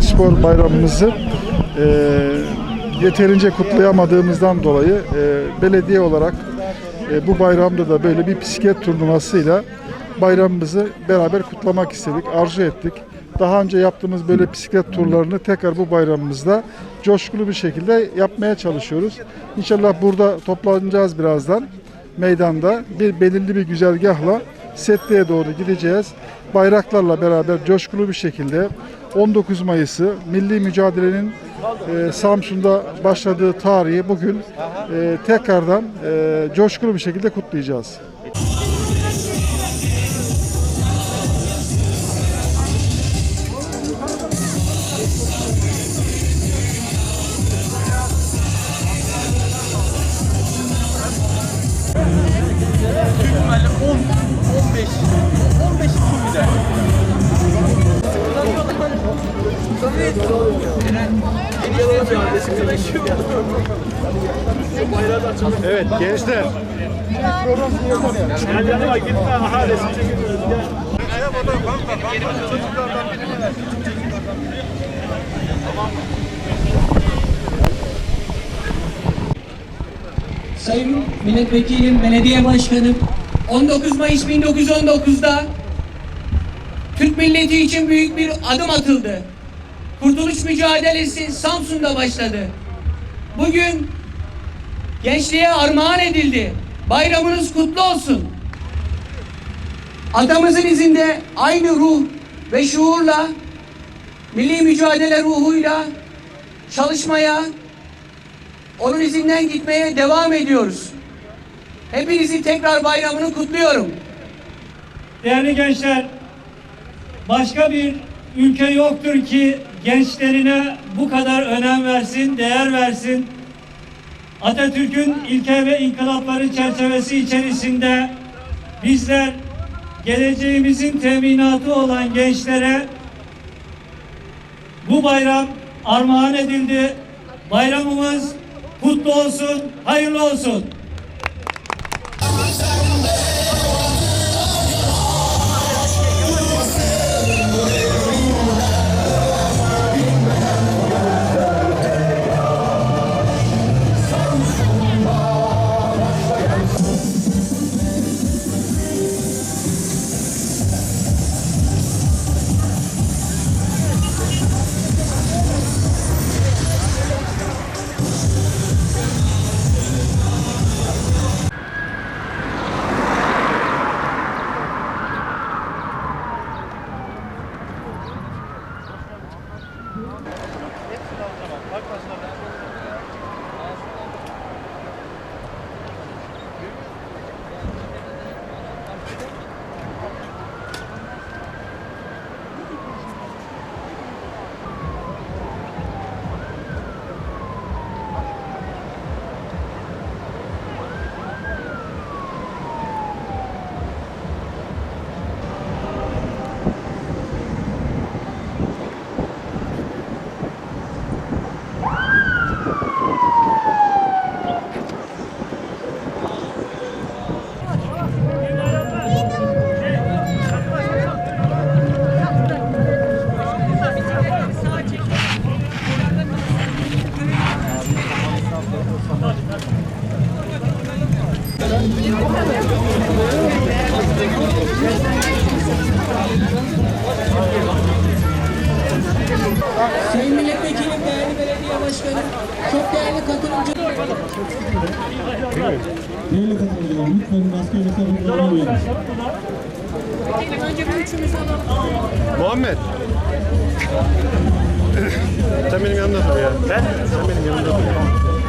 spor bayramımızı e, yeterince kutlayamadığımızdan dolayı e, belediye olarak e, bu bayramda da böyle bir bisiklet turnuvasıyla bayramımızı beraber kutlamak istedik, arzu ettik. Daha önce yaptığımız böyle bisiklet turlarını tekrar bu bayramımızda coşkulu bir şekilde yapmaya çalışıyoruz. İnşallah burada toplanacağız birazdan meydanda bir belirli bir güzergahla Setli'ye doğru gideceğiz. Bayraklarla beraber coşkulu bir şekilde 19 Mayıs'ı milli mücadelenin e, Samsun'da başladığı tarihi bugün e, tekrardan e, coşkulu bir şekilde kutlayacağız. ihtimalle 10, 15, 15 Evet gençler. Sayın Milletvekilim, Belediye Başkanım, 19 Mayıs 1919'da Türk milleti için büyük bir adım atıldı. Kurtuluş mücadelesi Samsun'da başladı. Bugün gençliğe armağan edildi. Bayramınız kutlu olsun. Atamızın izinde aynı ruh ve şuurla, milli mücadele ruhuyla çalışmaya, onun izinden gitmeye devam ediyoruz. Hepinizi tekrar bayramını kutluyorum. Değerli gençler, başka bir ülke yoktur ki gençlerine bu kadar önem versin, değer versin. Atatürk'ün ilke ve inkılapları çerçevesi içerisinde bizler geleceğimizin teminatı olan gençlere bu bayram armağan edildi. Bayramımız kutlu olsun, hayırlı olsun. Jetzt noch, noch, noch, noch, noch. Sayın Milletvekilim, değerli belediye başkanım, çok değerli katılımcı. Değerli katılımcılar, lütfen maske ve sakıncalarına uyun. Önce bir üçümüz alalım. Muhammed. Sen benim yanımda dur ya. Ben? Sen benim yanımda dur.